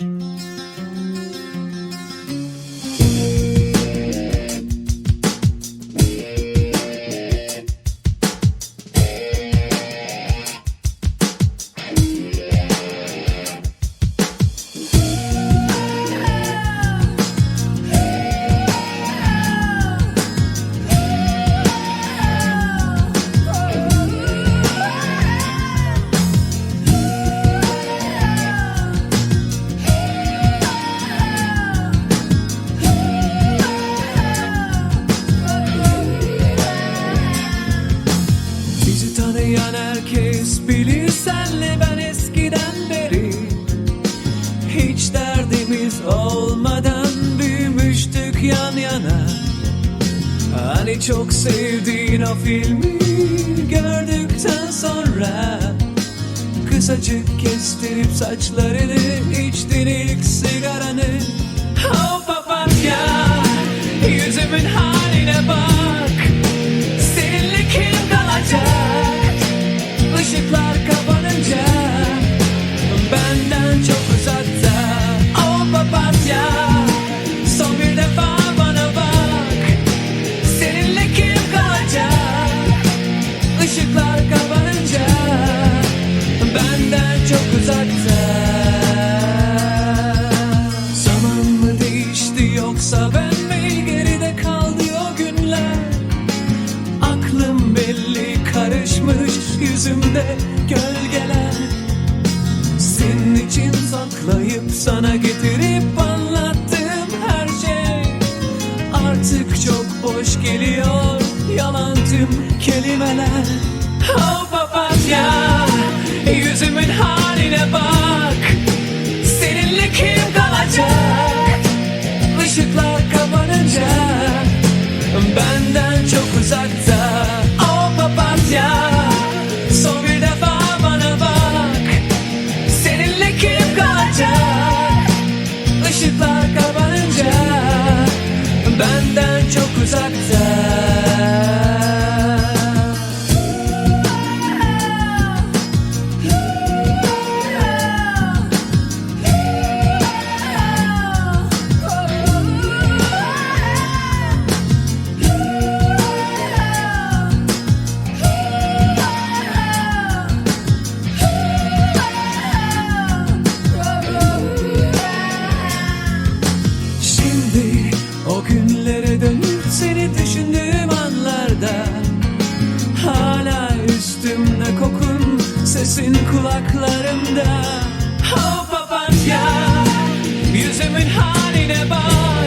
Mm-hmm. Tanıyan herkes bilir senle ben eskiden beri Hiç derdimiz olmadan büyümüştük yan yana. Hani çok sevdiğin o filmi gördükten sonra Kısacık kestirip saçlarını içtin ilk sigaranı Oh papatya yüzümün haline yüzümde gölgeler. Senin için saklayıp sana getirip anlattığım her şey. Artık çok boş geliyor yalan tüm kelimeler. Oh papatya yüzümün haline bak sesin kulaklarımda. Oh papatya yüzümün haline bak